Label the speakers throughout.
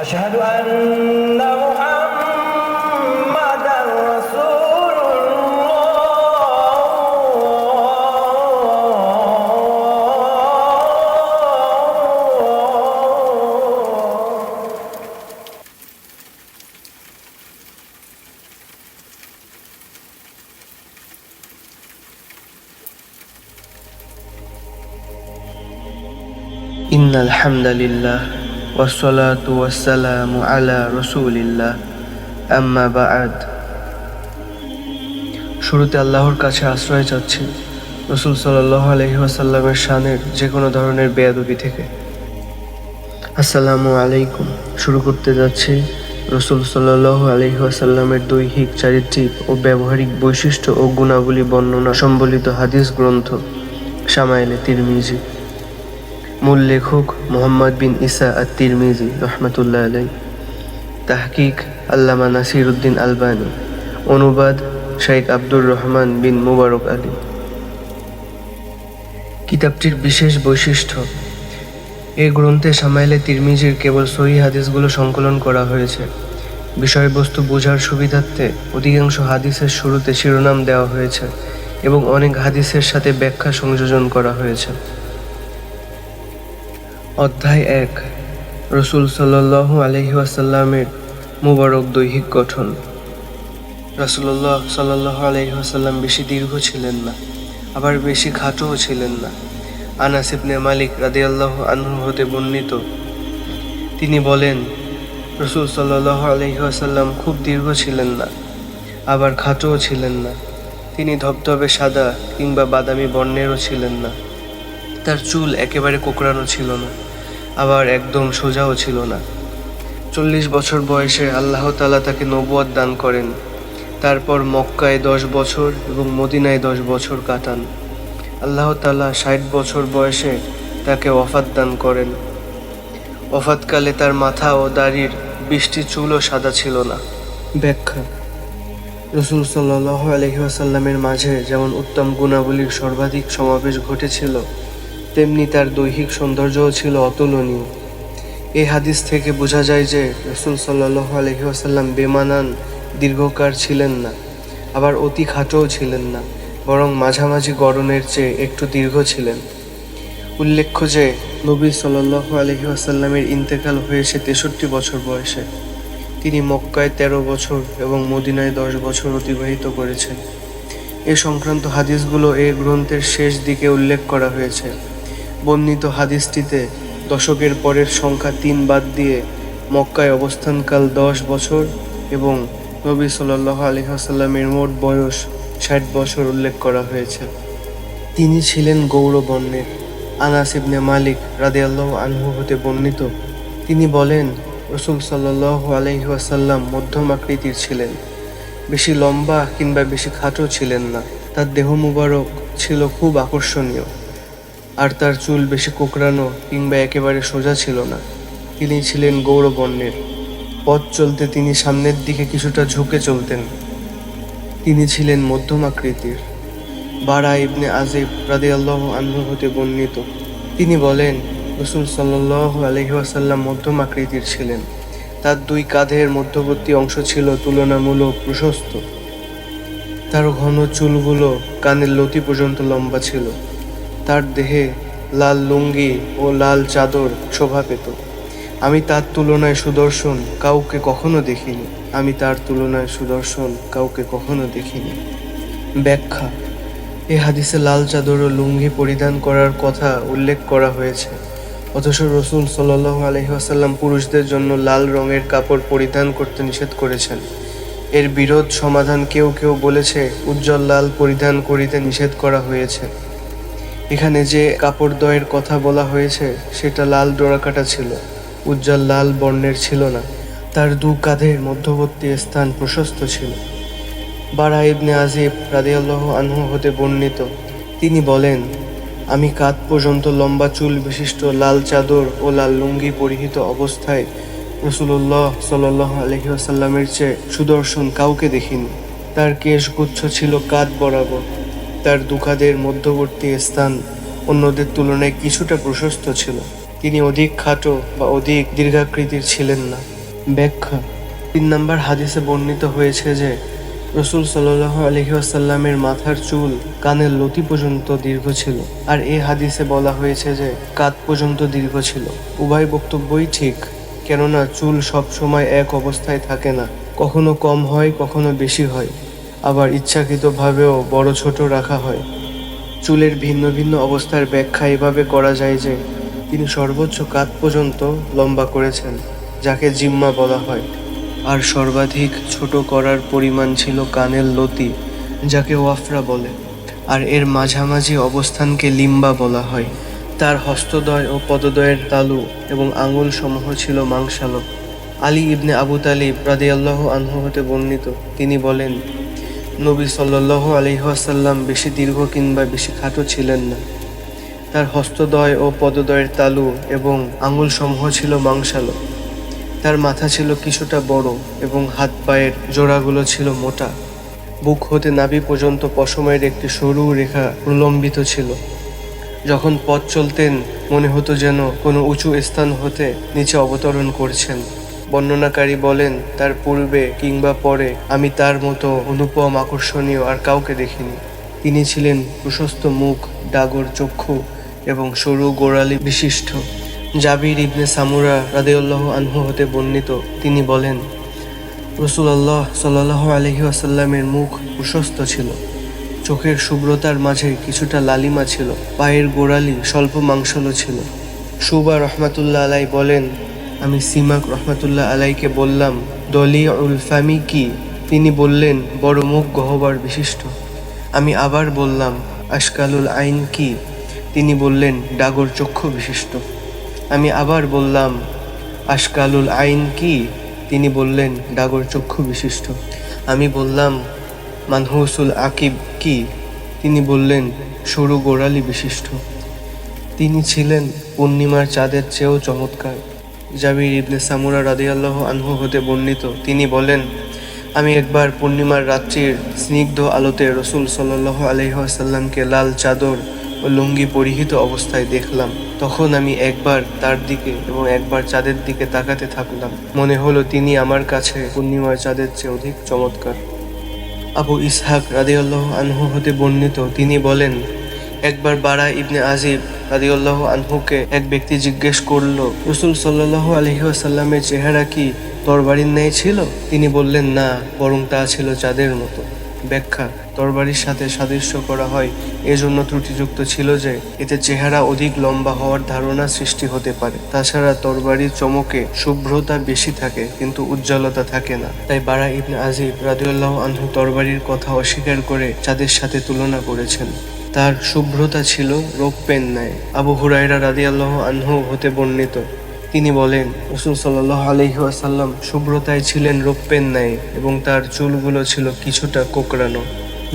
Speaker 1: أشهد أن محمدا رسول الله.
Speaker 2: إن الحمد لله والصلاة والسلام على رسول الله أما بعد শুরুতে আল্লাহর কাছে আশ্রয় চাচ্ছি রসুল সাল্লাহ আলহি ওয়াসাল্লামের শানের যে কোনো ধরনের বেয়াদবি থেকে আসসালামু আলাইকুম শুরু করতে যাচ্ছি রসুল সাল্লাহ আলহি ওয়াসাল্লামের দৈহিক চারিত্রিক ও ব্যবহারিক বৈশিষ্ট্য ও গুণাবলী বর্ণনা সম্বলিত হাদিস গ্রন্থ সামাইলে তিরমিজি মূল লেখক মোহাম্মদ বিন ইসা আত তিরমিজি রহমতুল্লাহ আলাই তাহকিক আল্লামা নাসির উদ্দিন আলবানি। অনুবাদ শাইখ আব্দুর রহমান বিন মুবারক আলী। কিতাবটির বিশেষ বৈশিষ্ট্য এই গ্রন্থে সামাইলে তিরমিজির কেবল সহি হাদিসগুলো সংকলন করা হয়েছে। বিষয়বস্তু বোঝার সুবিধার্থে অধিকাংশ হাদিসের শুরুতে শিরোনাম দেওয়া হয়েছে এবং অনেক হাদিসের সাথে ব্যাখ্যা সংযোজন করা হয়েছে। অধ্যায় এক। রসুল সাল্লাহ আলহি আসাল্লামের মুবারক দৈহিক গঠন। রাসুল্লাহ সাল্লাহ আলহি আসাল্লাম বেশি দীর্ঘ ছিলেন না, আবার বেশি খাটোও ছিলেন না। আনাস ইবনে মালিক রাদিয়াল্লাহ আনহু হতে বর্ণিত। তিনি বলেন, রসুল সাল্লাহ আলহি আসাল্লাম খুব দীর্ঘ ছিলেন না, আবার খাটোও ছিলেন না। তিনি ধবধবে সাদা কিংবা বাদামি বর্ণেরও ছিলেন না। তার চুল একেবারে কোকড়ানো ছিল না। আবার একদম সোজাও ছিল না। চল্লিশ বছর বয়সে আল্লাহ তালা তাকে নবুয়াদ দান করেন। তারপর মক্কায় দশ বছর এবং মদিনায় দশ বছর কাটান। আল্লাহ তালা ষাট বছর বয়সে তাকে ওফাত দান করেন। ওফাতকালে তার মাথা ও দাড়ির বৃষ্টি চুলও সাদা ছিল না। ব্যাখ্যা। রসুল সাল্লাহ আলহিহাসাল্লামের মাঝে যেমন উত্তম গুণাবলীর সর্বাধিক সমাবেশ ঘটেছিল তেমনি তার দৈহিক সৌন্দর্যও ছিল অতুলনীয়। এই হাদিস থেকে বোঝা যায় যে রসুল সাল্লাহ আলহিহাসাল্লাম বেমানান, দীর্ঘকার ছিলেন না, আবার অতি খাটোও ছিলেন না, বরং মাঝামাঝি গড়নের চেয়ে একটু দীর্ঘ ছিলেন। উল্লেখ্য যে নবী সাল্লাহ আলহিহাসাল্লামের ইন্তেকাল হয়েছে তেষট্টি বছর বয়সে। তিনি মক্কায় তেরো বছর এবং মদিনায় দশ বছর অতিবাহিত করেছেন। এ সংক্রান্ত হাদিসগুলো এই গ্রন্থের শেষ দিকে উল্লেখ করা হয়েছে। বর্ণিত হাদিসটিতে দশকের পরের সংখ্যা তিন বাদ দিয়ে মক্কায় অবস্থানকাল দশ বছর এবং নবী সাল্লাহ আলহাসাল্লামের মোট বয়স ষাট বছর উল্লেখ করা হয়েছে। তিনি ছিলেন গৌরবর্ণের। আনাস ইবনে মালিক রাদিয়াল্লাহু আনহু হতে বর্ণিত। তিনি বলেন, রসুল সাল্লাহ আলহিহাসাল্লাম মধ্যম আকৃতির ছিলেন। বেশি লম্বা কিংবা বেশি খাটো ছিলেন না। তার দেহ মুবারক ছিল খুব আকর্ষণীয়। আর তার চুল বেশি কোকড়ানো কিংবা একেবারে সোজা ছিল না। তিনি ছিলেন গৌরবর্ণের। পথ চলতে তিনি সামনের দিকে কিছুটা ঝুঁকে চলতেন। তিনি ছিলেন মধ্যম আকৃতির। বারা ইবনে আজিব রাদিয়াল্লাহ আনহু হতে বর্ণিত। তিনি বলেন, রসুল সাল্লাহ আলহিহাসাল্লাম মধ্যম আকৃতির ছিলেন। তার দুই কাঁধের মধ্যবর্তী অংশ ছিল তুলনামূলক প্রশস্ত। তার ঘন চুলগুলো কানের লতি পর্যন্ত লম্বা ছিল। তার দেহে লাল লুঙ্গি ও লাল চাদর শোভা পেত। আমি তার তুলনায় সুদর্শন কাউকে কখনো দেখিনি। আমি তার তুলনায় সুদর্শন কাউকে কখনো দেখিনি। ব্যাখ্যা। এ হাদিসে লাল চাদর ও লুঙ্গি পরিধান করার কথা উল্লেখ করা হয়েছে। অথচ রসুল সাল্লাহ আলহিহাসাল্লাম পুরুষদের জন্য লাল রঙের কাপড় পরিধান করতে নিষেধ করেছেন। এর বিরোধ সমাধান কেউ কেউ বলেছে, উজ্জ্বল লাল পরিধান করিতে নিষেধ করা হয়েছে। এখানে যে কাপড়দ্বয়ের কথা বলা হয়েছে, সেটা লাল ডোরাকাটা ছিল। উজ্জ্বল লাল বর্ণের ছিল না। তার দু কাঁধের মধ্যবর্তী স্থান প্রশস্ত ছিল। বারা ইবনে আজিব রাদিয়াল্লাহ আনহু হতে বর্ণিত। তিনি বলেন, আমি কাঁধ পর্যন্ত লম্বা চুল বিশিষ্ট লাল চাদর ও লাল লুঙ্গি পরিহিত অবস্থায় রসুল্লাহ সাল্লাহ আলহিহাসাল্লামের চেয়ে সুদর্শন কাউকে দেখিনি। তার কেশগুচ্ছ ছিল কাঁধ বরাবর। তার দুকাদের মধ্যবর্তী স্থান অন্যদের তুলনায় কিছুটা প্রশস্ত ছিল। তিনি অধিক খাটো বা অধিক দীর্ঘাকৃতির ছিলেন না। ব্যাখ্যা, তিন নম্বর হাদিসে বর্ণিত হয়েছে যে, রসুল সাল্লাহ আলহিহাসাল্লামের মাথার চুল কানের লতি পর্যন্ত দীর্ঘ ছিল। আর এ হাদিসে বলা হয়েছে যে, কাত পর্যন্ত দীর্ঘ ছিল। উভয় বক্তব্যই ঠিক, কেননা চুল সব সময় এক অবস্থায় থাকে না। কখনো কম হয়, কখনো বেশি হয়। আবার ইচ্ছাকৃতভাবেও বড় ছোট রাখা হয়। চুলের ভিন্ন ভিন্ন অবস্থার ব্যাখ্যা এভাবে করা যায় যে, তিনি সর্বোচ্চ কাত পর্যন্ত লম্বা করেছেন, যাকে জিম্মা বলা হয়। আর সর্বাধিক ছোট করার পরিমাণ ছিল কানের লতি, যাকে ওয়াফরা বলে। আর এর মাঝামাঝি অবস্থানকে লিম্বা বলা হয়। তার হস্তদ্বয় ও পদদ্বয়ের তালু এবং আঙুল সমূহ ছিল মাংসালো আলী ইবনে আবু তালিব রাদিয়াল্লাহু আনহু হতে বর্ণিত। তিনি বলেন নবী সাল্লাহ আলহিহাসাল্লাম বেশি দীর্ঘ কিংবা বেশি খাটো ছিলেন না। তার হস্তদ্বয় ও পদদ্বয়ের তালু এবং আঙুল সমূহ ছিল মাংসালো। তার মাথা ছিল কিছুটা বড় এবং হাত পায়ের জোড়াগুলো ছিল মোটা। বুক হতে নাভি পর্যন্ত পশমের একটি সরু রেখা প্রলম্বিত ছিল। যখন পথ চলতেন, মনে হতো যেন কোনো উঁচু স্থান হতে নিচে অবতরণ করছেন। বর্ণনাকারী বলেন, তার পূর্বে কিংবা পরে আমি তার মতো অনুপম আকর্ষণীয় আর কাউকে দেখিনি। তিনি ছিলেন প্রশস্ত মুখ, ডাগর চক্ষু এবং সরু গোড়ালি বিশিষ্ট। জাবির ইবনে সামুরা রাদেউল্লাহ আনহু হতে বর্ণিত। তিনি বলেন, রসুলাল্লাহ সাল্লাহ আলহি আসাল্লামের মুখ প্রশস্ত ছিল। চোখের শুভ্রতার মাঝে কিছুটা লালিমা ছিল। পায়ের গোড়ালি স্বল্প মাংসল ছিল। সুবা রহমাতুল্লাহ আলাই বলেন আমি সিমাক রহমাতুল্লাহ আলাইকে বললাম দলি উল ফামি কি? তিনি বললেন, বড় মুখ গহ্বর বিশিষ্ট। আমি আবার বললাম, আশকালুল আইন কি? তিনি বললেন, ডাগর চক্ষু বিশিষ্ট। আমি আবার বললাম, আশকালুল আইন কি? তিনি বললেন, ডাগর চক্ষু বিশিষ্ট। আমি বললাম, মানহুসুল আকিব কি? তিনি বললেন, সরু গোড়ালি বিশিষ্ট। তিনি ছিলেন পূর্ণিমার চাঁদের চেয়েও চমৎকার। জাবির ইবনে সামুরা রাদিয়াল্লাহ আনহু হতে বর্ণিত। তিনি বলেন, আমি একবার পূর্ণিমার রাত্রির স্নিগ্ধ আলোতে রসুল সাল্লাহ আলহিহাসাল্লামকে লাল চাদর ও লুঙ্গি পরিহিত অবস্থায় দেখলাম। তখন আমি একবার তার দিকে এবং একবার চাঁদের দিকে তাকাতে থাকলাম। মনে হলো তিনি আমার কাছে পূর্ণিমার চাঁদের চেয়ে অধিক চমৎকার। আবু ইসহাক রাদিউল্লাহ আনহু হতে বর্ণিত, তিনি বলেন একবার বারা ইবনে আজিব রাদিউল্লাহ আনহুকে এক ব্যক্তি জিজ্ঞেস করল, রসুল সাল্লাহ আলহিহাসাল্লামের চেহারা কি তরবারির ন্যায় ছিল? তিনি বললেন, না, বরং তা ছিল চাঁদের মতো। ব্যাখ্যা, তরবারির সাথে সাদৃশ্য করা হয়, এজন্য ত্রুটিযুক্ত ছিল যে এতে চেহারা অধিক লম্বা হওয়ার ধারণা সৃষ্টি হতে পারে। তাছাড়া তরবারির চমকে শুভ্রতা বেশি থাকে, কিন্তু উজ্জ্বলতা থাকে না। তাই বারা ইবনে আজিব রাদিউল্লাহ আনহু তরবারির কথা অস্বীকার করে চাঁদের সাথে তুলনা করেছেন। তার শুভ্রতা ছিল রৌপ্যের ন্যায় আবু হুরাইরা রাদিয়াল্লাহ আনহু হতে বর্ণিত। তিনি বলেন, রসুল সাল্লাহ আলহি আসাল্লাম শুভ্রতায় ছিলেন রৌপ্যের ন্যায় এবং তার চুলগুলো ছিল কিছুটা কোকড়ানো।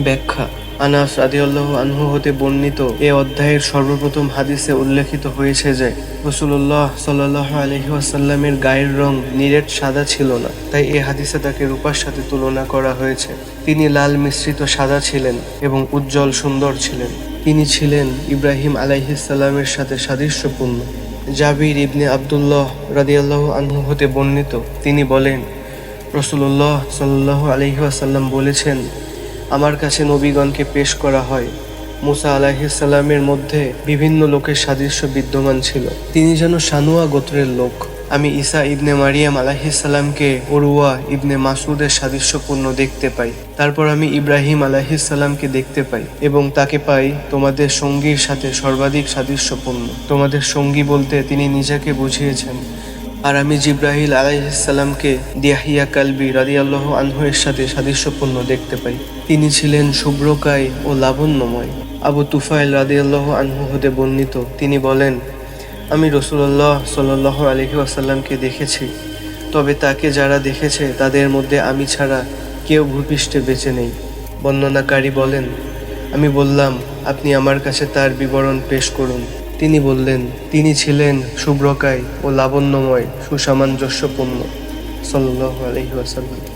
Speaker 2: ব্যাখ্যা আনাস রাদিউল্লাহ আনহু হতে বর্ণিত এ অধ্যায়ের সর্বপ্রথম হাদিসে উল্লেখিত হয়েছে যে রসুল্লাহ সাল্লাহ আলহি আসাল্লামের গায়ের রং নিরেট সাদা ছিল না, তাই এ হাদিসে তাকে রূপার সাথে তুলনা করা হয়েছে। তিনি লাল মিশ্রিত সাদা ছিলেন এবং উজ্জ্বল সুন্দর ছিলেন। তিনি ছিলেন ইব্রাহিম আলাইহিসাল্লামের সাথে সাদৃশ্যপূর্ণ। জাবির ইবনে আবদুল্লাহ রাদিয়াল্লাহু আনহু হতে বর্ণিত। তিনি বলেন রসুল্লাহ সাল্লাহ আলহিহাসাল্লাম বলেছেন আমার কাছে নবীগণকে পেশ করা হয়। মুসা আলাহিসাল্লামের মধ্যে বিভিন্ন লোকের সাদৃশ্য বিদ্যমান ছিল। তিনি যেন সানুয়া গোত্রের লোক। আমি ঈসা ইবনে মারিয়াম আলাহিসাল্লামকে ওরুয়া ইবনে মাসুদের সাদৃশ্যপূর্ণ দেখতে পাই। তারপর আমি ইব্রাহিম আলাহিসাল্লামকে দেখতে পাই এবং তাকে পাই তোমাদের সঙ্গীর সাথে সর্বাধিক সাদৃশ্যপূর্ণ। তোমাদের সঙ্গী বলতে তিনি নিজেকে বুঝিয়েছেন। আর আমি জিব্রাহিল আলাইসাল্লামকে দিয়াহিয়া কালবি রাদিয়াল্লাহ আনহুয়ের সাথে সাদৃশ্যপূর্ণ দেখতে পাই। তিনি ছিলেন শুভ্রকায় ও লাবণ্যময়। আবু তুফাইল রাদিয়াল্লাহ আনহু হতে বর্ণিত। তিনি বলেন, আমি রসুল্লাহ সাল্লাহ আলহি আসাল্লামকে দেখেছি। তবে তাকে যারা দেখেছে, তাদের মধ্যে আমি ছাড়া কেউ ভূপৃষ্ঠে বেঁচে নেই। বর্ণনাকারী বলেন, আমি বললাম, আপনি আমার কাছে তার বিবরণ পেশ করুন। তিনি বললেন তিনি ছিলেন শুভ্রকায় ও লাবণ্যময় সুসামঞ্জস্যপূর্ণ। সাল্লাহ আলহি আসাল্লাম